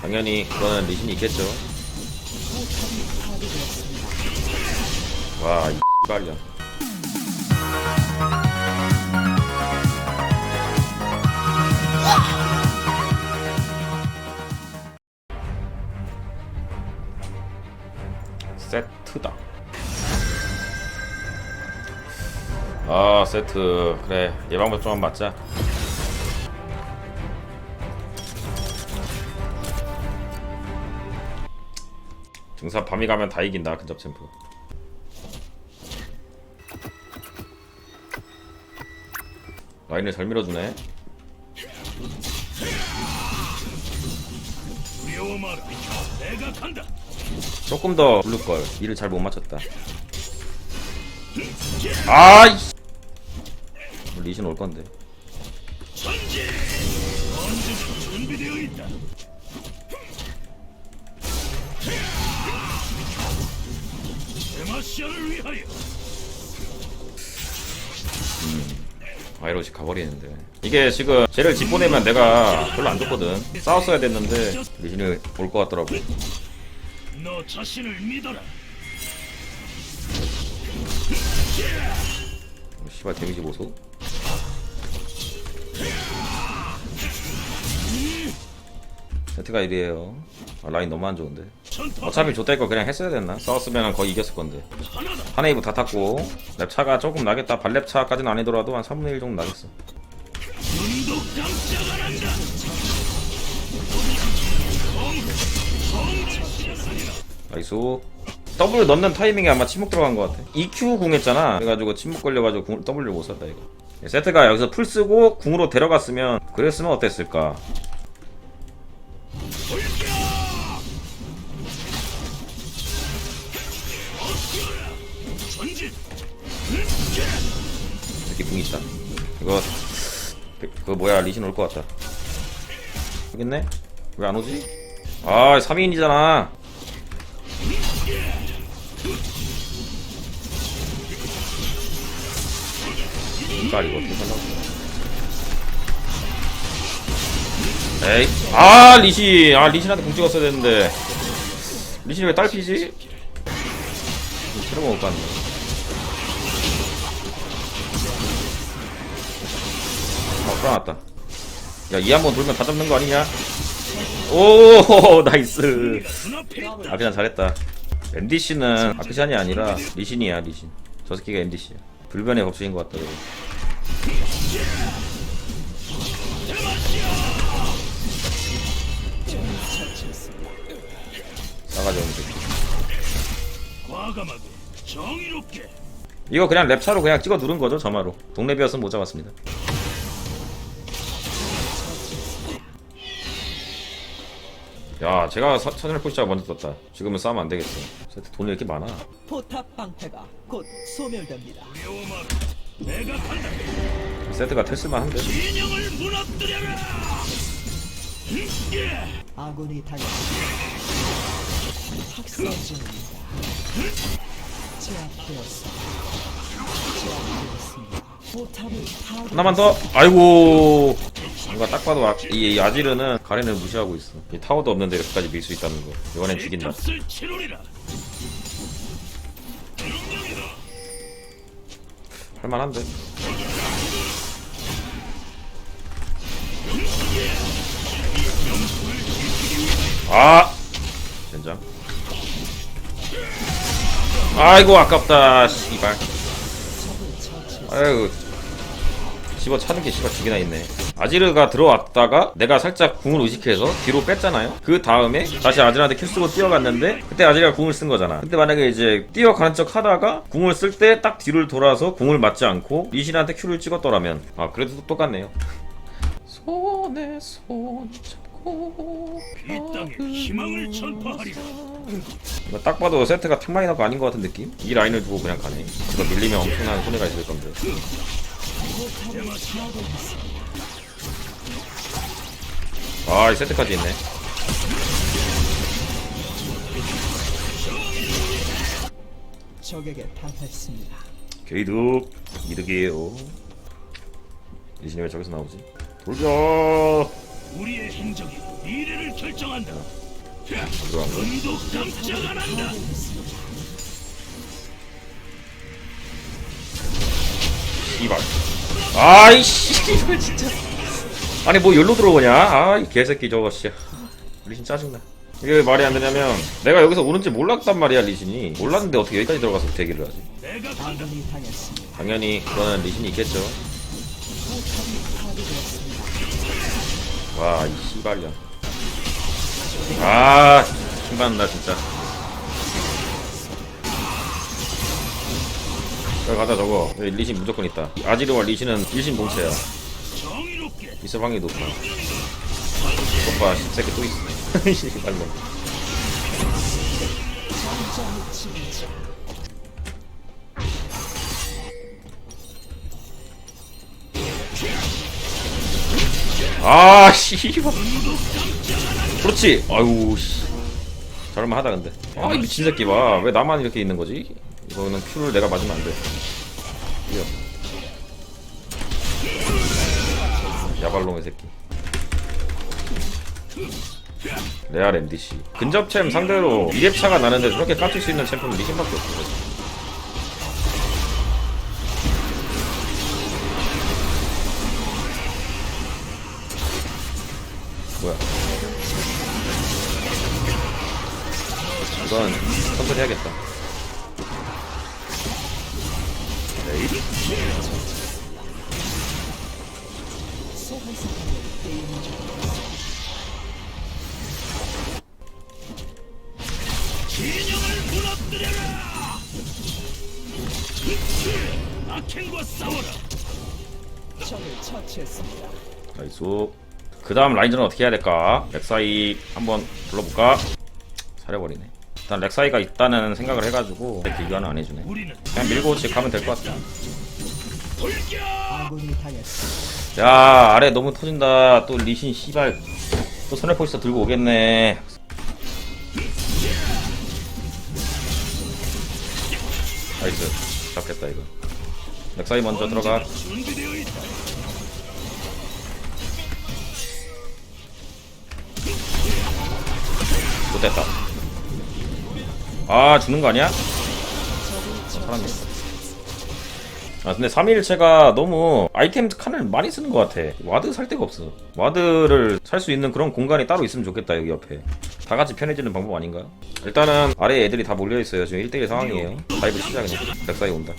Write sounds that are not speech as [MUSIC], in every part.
당연히 그거는 리신이 있겠죠. 와, 이 빨려. 세트다. 아, 세트. 그래. 예방법 좀 맞자. 등산 밤이 가면 다 이긴다. 근접 챔프. 라인을 잘 밀어주네. 조금 더 부를 걸. 일을 잘 못 맞췄다. 아이. 리신 올 건데. 데마시아를 위하여. 아이로시 가버리는데. 이게 지금 쟤를 집 보내면 내가 별로 안 좋거든. 싸웠어야 됐는데 리신이 올 것 같더라고. 너 자신을 믿어라. 어, 씨발 데미지 보소. 세트가 1이에요. 아, 라인 너무 안 좋은데. 어차피 좋다 거 그냥 했어야 됐나? 싸웠으면 거의 이겼을 건데. 하나다. 하네이브 다 탔고 랩차가 조금 나겠다. 발랩차까지는 아니더라도 한 3분의 1 정도 나겠어. 나이스. W 넣는 타이밍에 아마 침묵 들어간 것 같아. EQ 궁 했잖아. 그래가지고 침묵 걸려가지고 궁, W를 못 썼다 이거. 예, 세트가 여기서 풀 쓰고 궁으로 데려갔으면 그랬으면 어땠을까? 이렇게 궁 있다. 이거 그 뭐야 리신 올 것 같다. 있네? 왜 안 오지? 아 3인이잖아. 이빨 이거 어떻게 살라고? 에이, 아 리신, 아 리신한테 공 찍었어야 되는데 리신이 왜 딸피지? 체력을 못 봤네. 어, 풀어놨다. 야, 이 한 번 돌면 다 잡는 거 아니냐? 오, [LAUGHS] 나이스. 아, 그냥 잘했다. MDC는 아크샨이 아니라 리신이야, 리신. 저 새끼가 MDC야. 불변의 법칙인 것 같다, 이거. 싸가지 없는 새끼. 이거 그냥 랩차로 그냥 찍어 누른 거죠, 점화로. 동네비였으면 못 잡았습니다. 야, 제가 사- 천연의 포시자가 먼저 떴다. 지금은 싸우면 안 되겠어. 세트 돈이 왜 이렇게 많아? 포탑 방패가 곧 소멸됩니다. 내가 간다. 세트가 테슬만 한데. 진영을 무너뜨려라. 아군이 당했습니다. 학살 중입니다. 제압되었습니다. 제압되었습니다. 포탑을 파괴. 하나만 더. 아이고. 뭔가 딱 봐도 아, 이, 이 아지르는 가렌을 무시하고 있어. 이 타워도 없는데 이렇게까지 밀 수 있다는 거. 이번엔 죽인다. 할만한데. 아. 된장. 아이고 아깝다. 씨발. 아이고. 집어 차는 게 씨발 두 개나 있네. 아지르가 들어왔다가 내가 살짝 궁을 의식해서 뒤로 뺐잖아요. 그 다음에 다시 아지르한테 큐 쓰고 뛰어갔는데 그때 아지르가 궁을 쓴 거잖아. 근데 만약에 이제 뛰어가는 척 하다가 궁을 쓸 때 딱 뒤를 돌아서 궁을 맞지 않고 리신한테 큐를 찍었더라면 아 그래도 똑같네요. [LAUGHS] 손에 손 잡고 이 땅에 희망을 전파하리라. 딱 봐도 세트가 탱라이너가 아닌 것 같은 느낌? 이 라인을 두고 그냥 가네. 이거 밀리면 엄청난 손해가 있을 건데. 아, 이 세트까지 있네. 적에게 당했습니다. 게이득 이득이에요. 리신이 왜 저기서 나오지? 돌려. 우리의 행적이 미래를 결정한다. 눈도 깜짝 안 한다. 씨발 아이씨. 이거 진짜 아니 뭐 열로 들어오냐? 아이 개새끼 저거 씨 리신 짜증나. 이게 왜 말이 안 되냐면 내가 여기서 오는지 몰랐단 말이야 리신이. 몰랐는데 어떻게 여기까지 들어가서 대기를 하지. 당연히 그거는 리신이 있겠죠. 와 이 씨발년. 아 신받는다 진짜 여기 가자 저거. 여기 리신 무조건 있다. 아지르와 리신은 정의롭게 있을 확률이 높아 오빠 새끼 또 있어 씨발년 장점이 지배자. 아 씨발 그렇지. 아유 씨. 잘만하다 근데. 아이 미친 새끼 봐왜 나만 이렇게 있는 거지 이거는 큐를 내가 맞으면 안돼. 이겨 야발롱의 새끼. 레알 MDC 근접챔 상대로 2렙 차가 나는데 저렇게 깝칠 수 있는 챔프는 리신밖에 없어. 뭐야? 이건 천천히 해야겠다 진영을 무너뜨려라. 아켄과 싸워라. 적을 처치했습니다. 나이스 그 다음 라인전은 어떻게 해야 될까 렉사이 한번 불러볼까 사려버리네 일단 렉사이가 있다는 생각을 해가지고 내 비교는 안 해주네 우리는 그냥 밀고 집 가면 될 것 같아. 야 아래 너무 터진다. 또 리신 씨발. 또 손해포스터 들고 오겠네. 나이스. 잡겠다 이거. 렉사이 먼저 들어가. 못됐다. 아 죽는 거 아니야? 어, 살았네 아 근데 3일체가 너무 아이템 칸을 많이 쓰는 것 같아. 와드 살 데가 없어. 와드를 살 수 있는 그런 공간이 따로 있으면 좋겠다 여기 옆에. 다 같이 편해지는 방법 아닌가? 일단은 아래에 애들이 다 몰려있어요. 지금 1대1 상황이에요. 다이브 시작 그냥 렉사이 온다.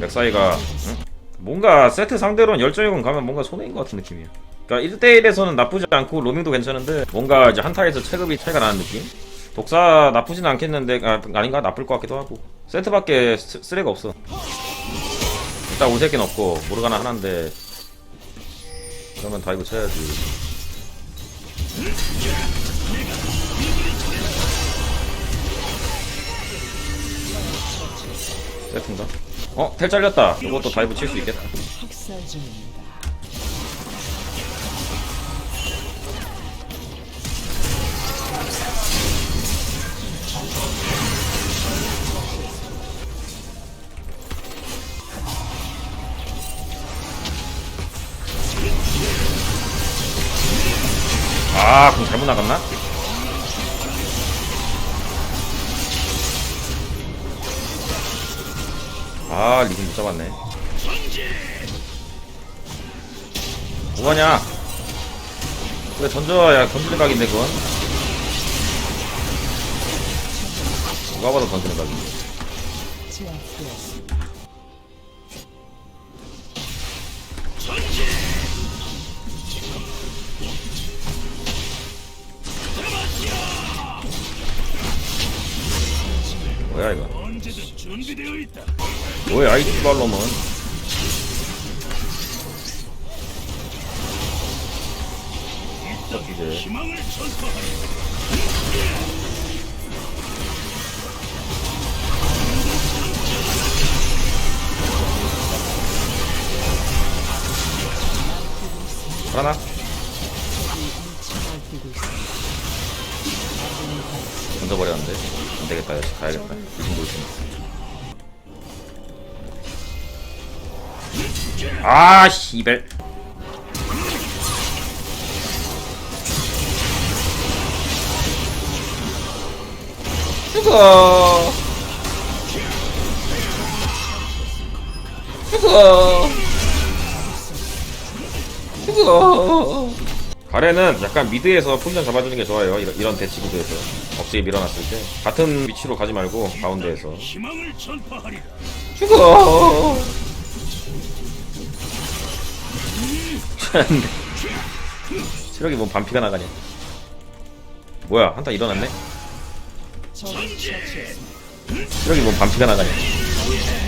렉사이가 응? 뭔가 세트 상대로는 열정의공 가면 뭔가 손해인 것 같은 느낌이야. 그러니까 1대1에서는 나쁘지 않고 로밍도 괜찮은데 뭔가 이제 한타에서 체급이 차이가 나는 느낌? 독사 나쁘진 않겠는데 아, 아닌가 나쁠 것 같기도 하고 세트밖에 스- 쓰레가 없어. 일단 오세긴 없고 모르가나 하나인데 그러면 다이브 쳐야지. 세트인가? 어? 텔 잘렸다. 이것도 다이브 칠 수 있겠다. 아, 그럼 잘못 나갔나? 아, 리듬 못 잡았네. 뭐하냐? 왜 던져? 야, 던지는 각인데, 그건? 누가 봐도 던지는 각인데. 뭐야, 이거? 언제든 준비되어 있다. 뭐야, 이 씨발놈은. 이제. 희망을 전파하리. 살아나? 던져버렸는데 안 되겠다. 역시 가야겠다. 요즘 놀수 아 씨발 죽어. 죽어. 죽어 가래는 약간 미드에서 포지션 잡아주는 게 좋아요. 이런, 이런 대치 구도에서 억지에 밀어놨을 때. 같은 위치로 가지 말고 가운데에서. 죽어! [LAUGHS] 체력이 뭐 반피가 나가냐. 뭐야 한타 일어났네. 체력이 뭐 반피가 나가냐